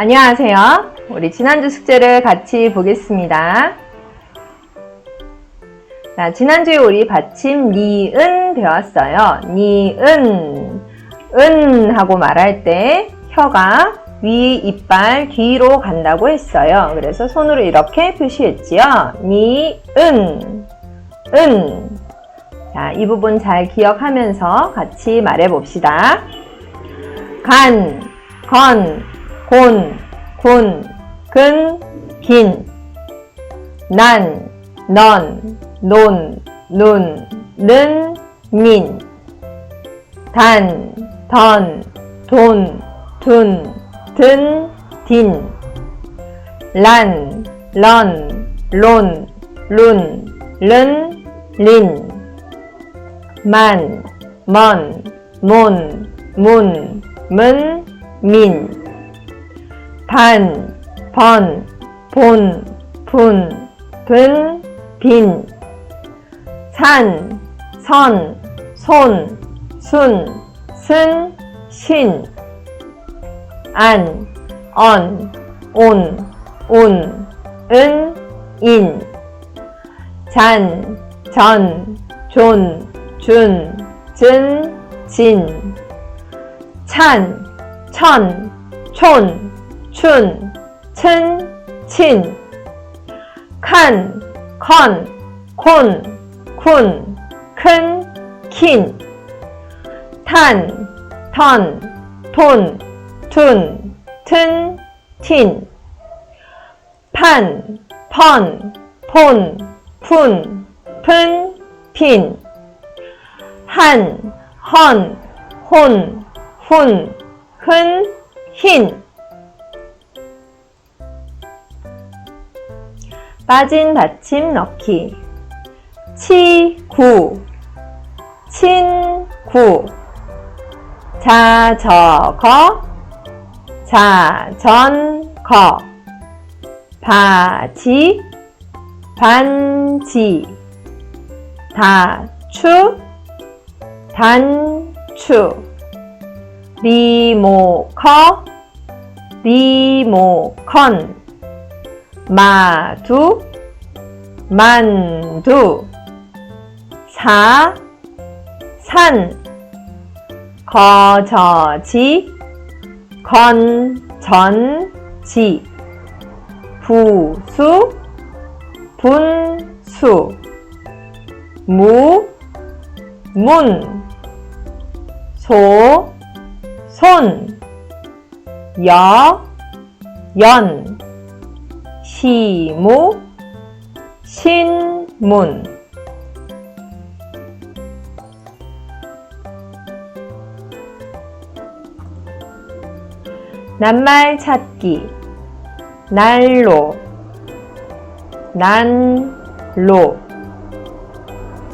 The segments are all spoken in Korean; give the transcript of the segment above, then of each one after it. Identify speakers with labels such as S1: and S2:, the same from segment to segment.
S1: 안녕하세요. 우리 지난주 숙제를 같이 보겠습니다. 자, 지난주에 우리 받침 니은 배웠어요. 니은, 은 하고 말할 때 혀가 위 이빨 뒤로 간다고 했어요. 그래서 손으로 이렇게 표시했지요. 니은, 은. 자, 이 부분 잘 기억하면서 같이 말해 봅시다. 간, 건, 곤, 군, 근, 긴, 난, 넌, 논, 눈, 는, 민, 단, 던, 돈, 둔, 든, 딘, 란, 런, 론, 룬, 른, 린, 만, 먼, 몬, 문, 문, 민, 반, 번, 본, 분, 분, 빈, 산, 선, 손, 순, 쓴, 신, 안, 언, 온, 운, 은, 인, 잔, 전, 존, 준, 진, 진, 찬, 천, 촌, 춘, 친, 친, 칸, 컨, 콘, 쿤, 큰, 킨, 탄, 턴, 톤, 툰, 튼, 틴, 판, 펀, 폰, 푼, 푼, 핀, 한, 헌, 혼, 훈, 흔, 흰. 빠진 받침 넣기. 치구, 친구, 자저거, 자전거, 바지, 반지, 다추, 단추, 리모커, 리모컨, 마두, 만두, 사, 산, 거저지, 건전지, 부수, 분수, 무, 문, 소, 손, 여, 연, 시무, 신문. 낱말 찾기, 난로, 난로,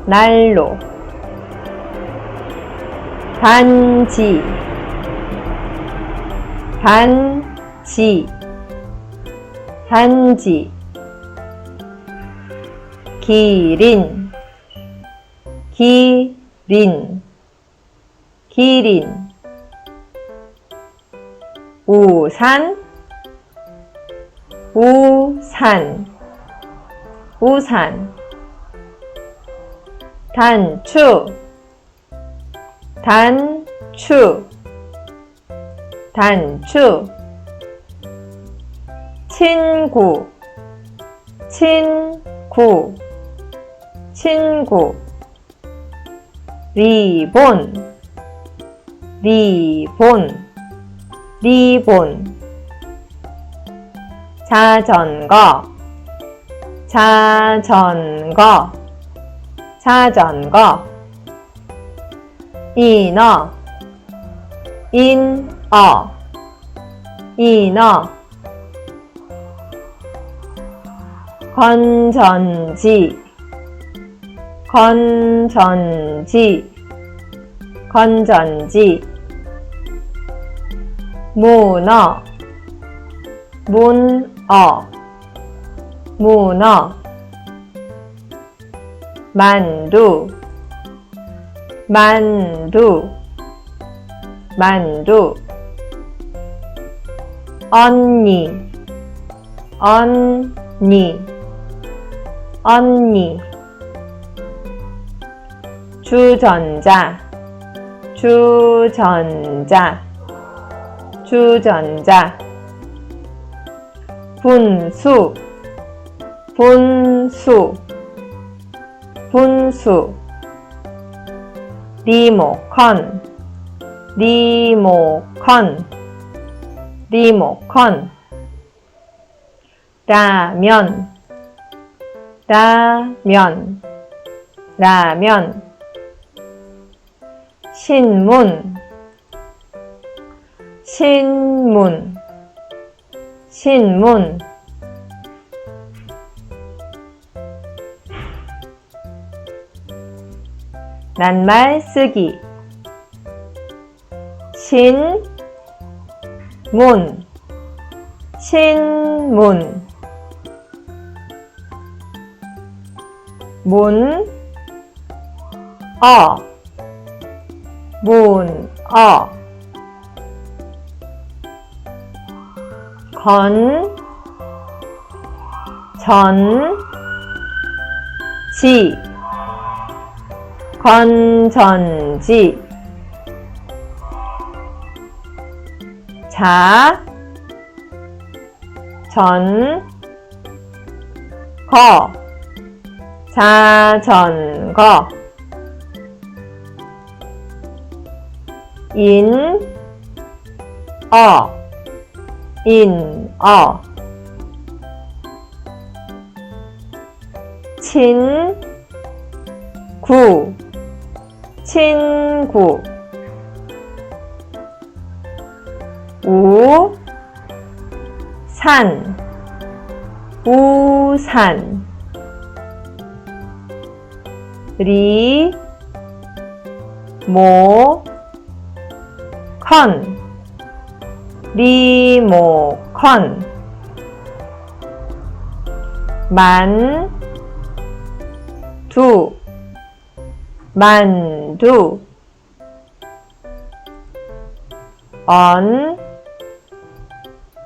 S1: 난로, 반지, 반지, 반지, 기린, 기린, 기린, 우산, 우산, 우산, 단추, 단추, 단추, 친구, 친구, 친구, 리본, 리본, 리본, 자전거, 자전거, 자전거, 인어, 인어, 인어, 건전지, 건전지, 건전지, 문어, 문어, 문어, 만두, 만두, 만두, 언니, 언니, 언니. 주전자, 주전자, 주전자. 분수, 분수, 분수. 리모컨, 리모컨, 리모컨. 라면, 라면, 라면. 신문, 신문, 신문. 낱말 쓰기. 신, 문, 신문. 문, 어, 문, 어. 건, 전, 지. 건전지 자, 전, 거 자전거. 인, 어, 인, 어. 친, 구. 친구. 우, 산, 우산 리, 모, 컨, 리모컨 만, 두, 만두. 언,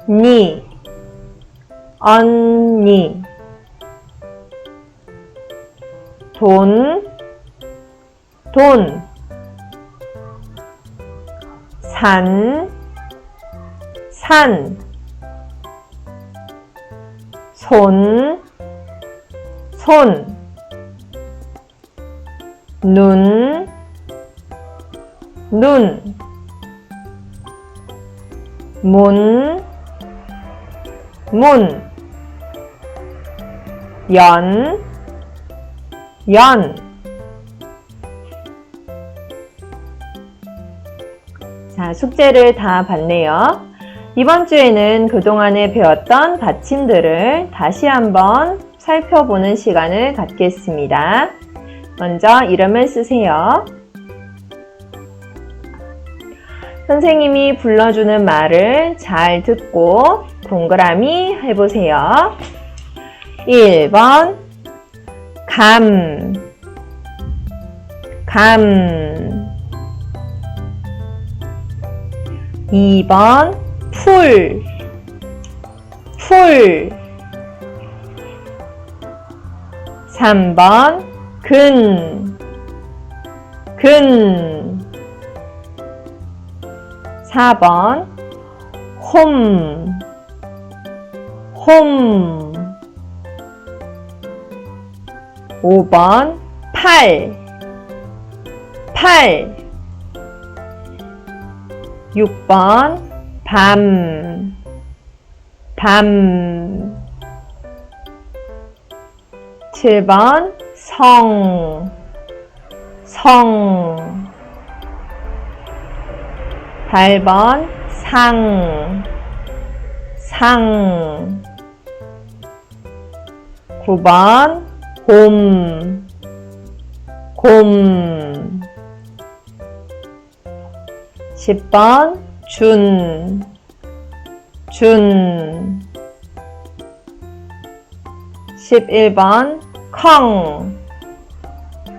S1: 니, 언니 돈, 돈 산, 산 손, 손 눈, 눈, 문, 문, 연, 연. 자, 숙제를 다 봤네요. 이번 주에는 그동안에 배웠던 받침들을 다시 한번 살펴보는 시간을 갖겠습니다. 먼저 이름을 쓰세요. 선생님이 불러주는 말을 잘 듣고 동그라미 해보세요. 1번 감, 감. 2번 풀, 풀. 3번 근, 근. 4번 홈, 홈 5번 팔, 팔. 6번 밤, 밤. 7번 성, 성. 8번 상, 상. 9번 곰, 곰. 10번 준, 준. 11번 컹,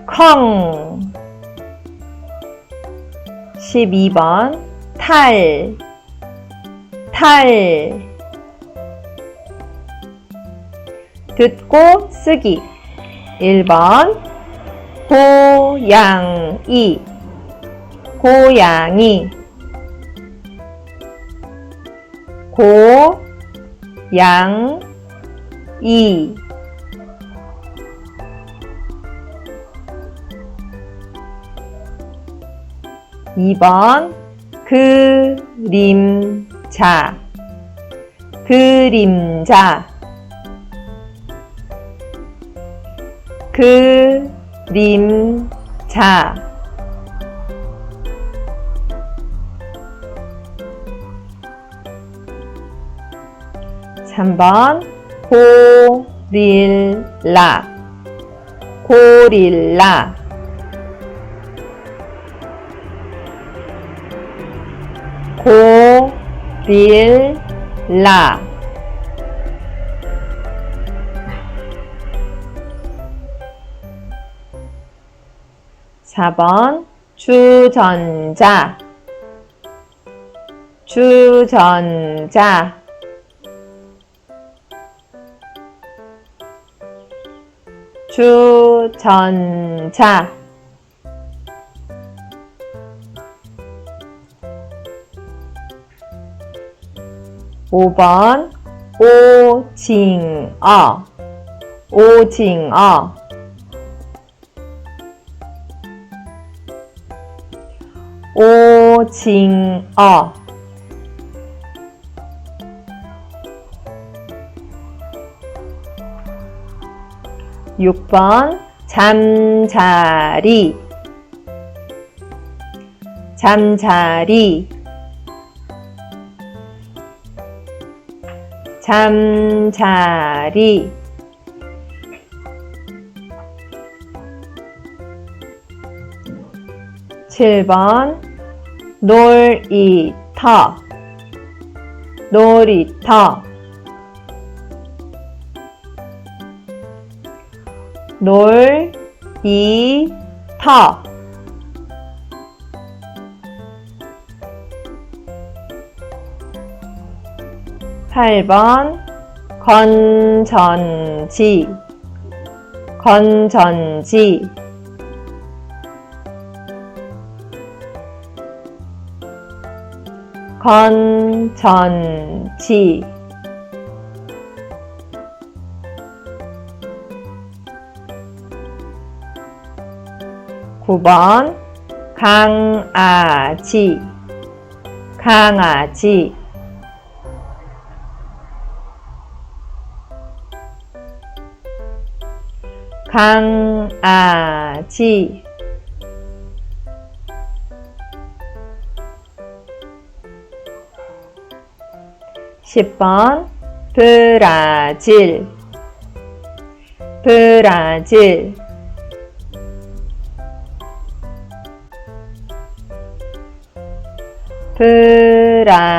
S1: 컹. 12번 탈, 탈. 듣고 쓰기 1번. 고양이. 고양이. 고양이. 2번. 그림자. 그림자 그림자. 3번 고릴라. 고릴라. 고릴라 4번 주전자. 주전자. 주전자. 5번 오징어. 오징어 오징어. 6번 잠자리. 잠자리. 잠자리. 7번 놀이터. 놀이터. 놀이터. 8번 건전지. 건전지 건전지. 9번 강아지. 강아지. 강아지 10번. 브라질. 브라질. 브라질.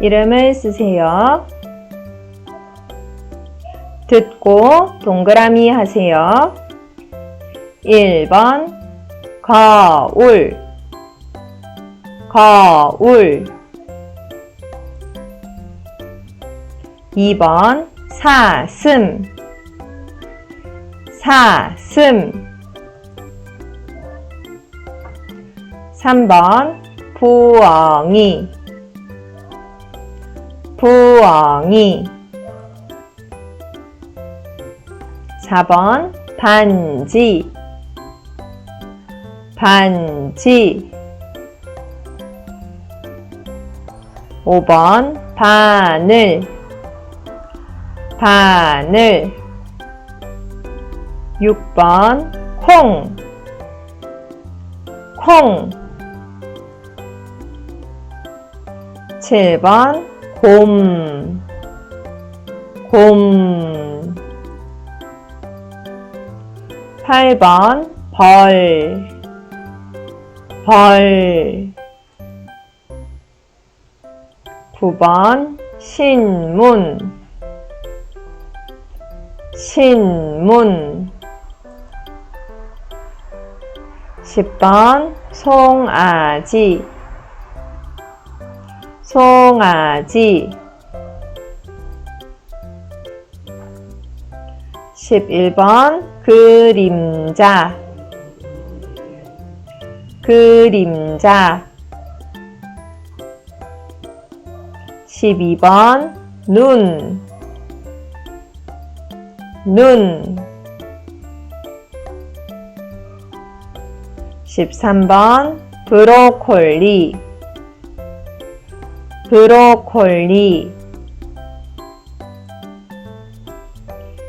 S1: 이름을 쓰세요. 듣고 동그라미 하세요. 1번 거울. 거울. 2번 사슴. 사슴. 3번 부엉이. 부엉이 4번 반지. 반지. 5번 바늘. 바늘. 6번 콩. 콩. 7번 곰. 곰 8번 벌, 벌. 9번 신문, 신문. 10번 송아지. 송아지. 11번 그림자. 그림자. 12번 눈, 눈. 13번 브로콜리. 브로콜리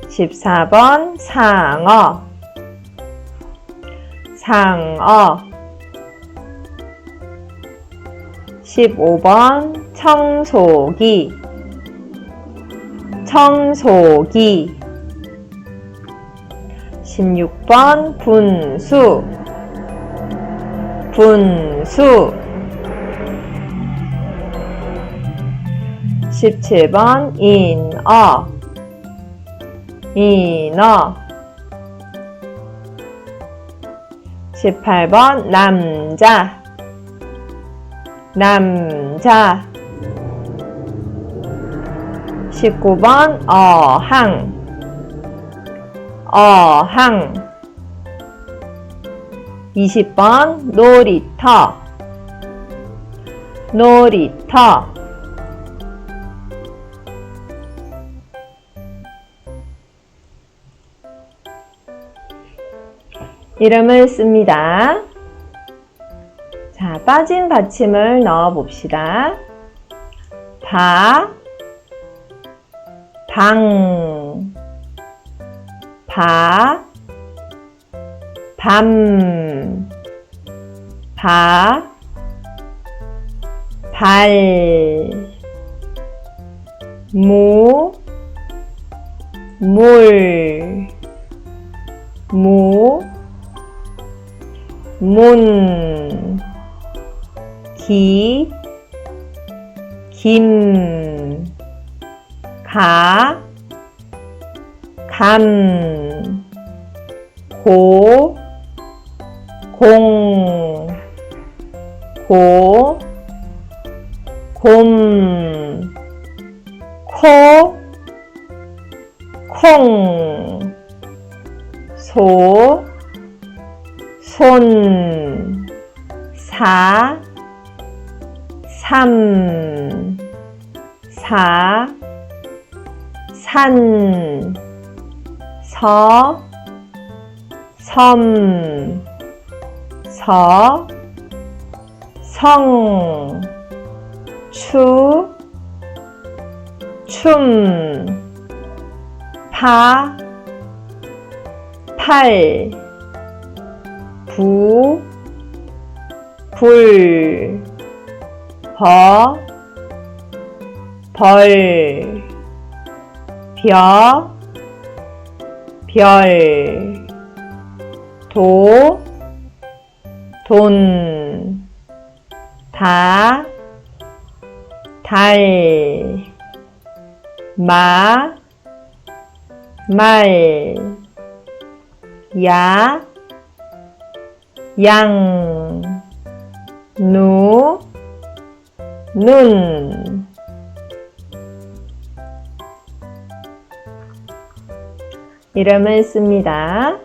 S1: 14번 상어. 상어. 15번 청소기. 청소기. 16번 분수. 분수. 17번 인어 인어 18번 남자. 남자. 19번 어항. 어항. 20번 놀이터. 놀이터 이름을 씁니다. 자, 빠진 받침을 넣어 봅시다. 바, 방, 바, 밤, 바, 발, 무, 물, 무, 문, 기, 김, 가, 감, 고, 공, 고, 곰, 코, 콩, 소, 손, 사, 삼, 사, 산, 서, 섬, 서, 성, 추, 춤, 파, 팔, 부, 불, 버, 벌, 벼, 별, 도, 돈, 다, 달, 마, 말, 야, 양, 누, 눈. 이름을 씁니다.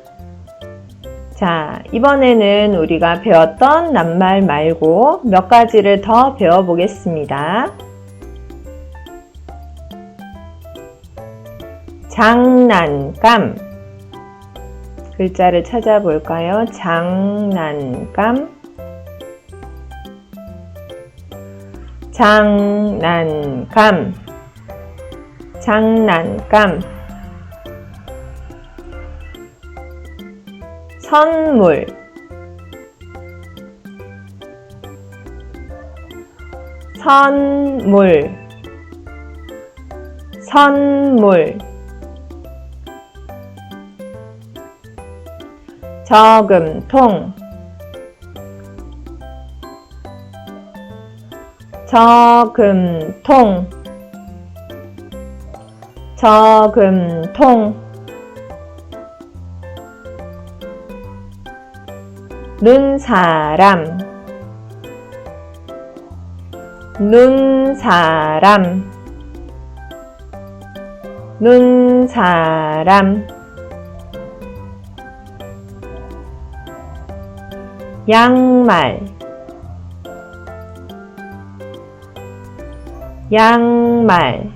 S1: 자, 이번에는 우리가 배웠던 낱말 말고 몇 가지를 더 배워보겠습니다. 장난감. 글자를 찾아볼까요? 장난감. 장난감. 장난감. 선물. 선물. 선물. 저금통. 저금통. 저금통. 눈사람. 눈사람. 눈사람. 양말. 양말.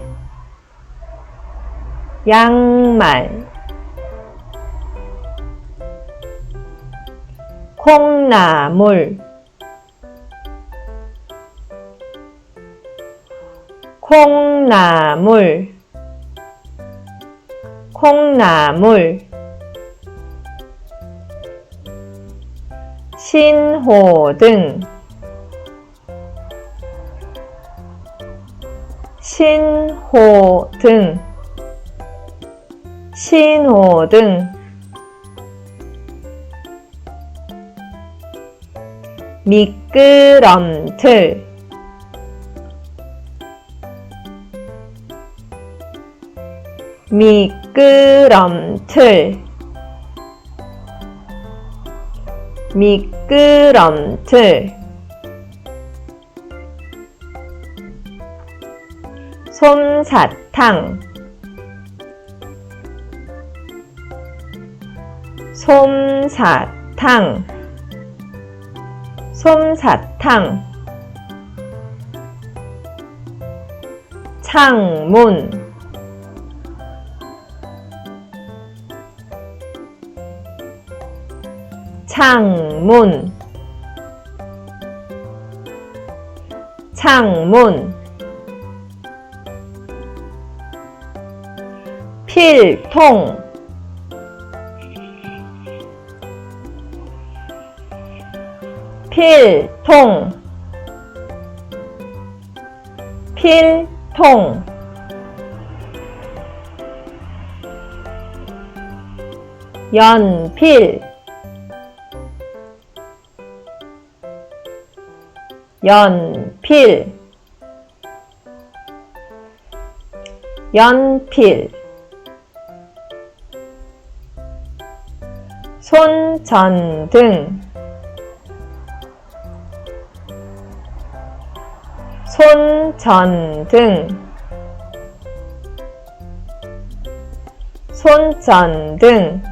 S1: 양말. 콩나물. 콩나물. 콩나물 신호등. 신호등. 신호등. 미끄럼틀. 미끄럼틀 미끄럼틀. 솜사탕. 솜사탕. 솜사탕. 창문 창문. 창문. 필통. 필통. 필통. 연필 연필. 연필. 손전등. 손전등. 손전등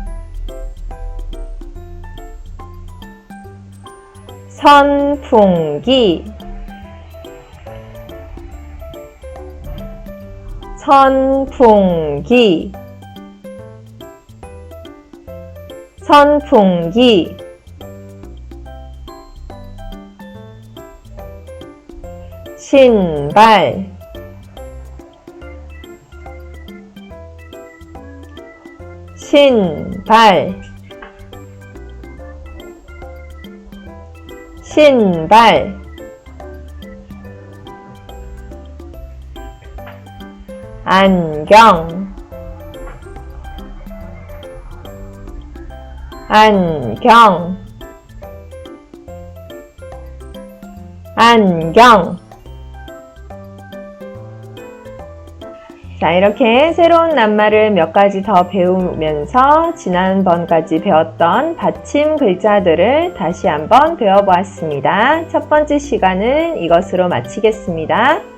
S1: 선풍기. 선풍기. 선풍기. 신발. 신발 신발. 안경. 안경. 안경 자, 이렇게 새로운 낱말을 몇 가지 더 배우면서 지난번까지 배웠던 받침 글자들을 다시 한번 배워보았습니다. 첫 번째 시간은 이것으로 마치겠습니다.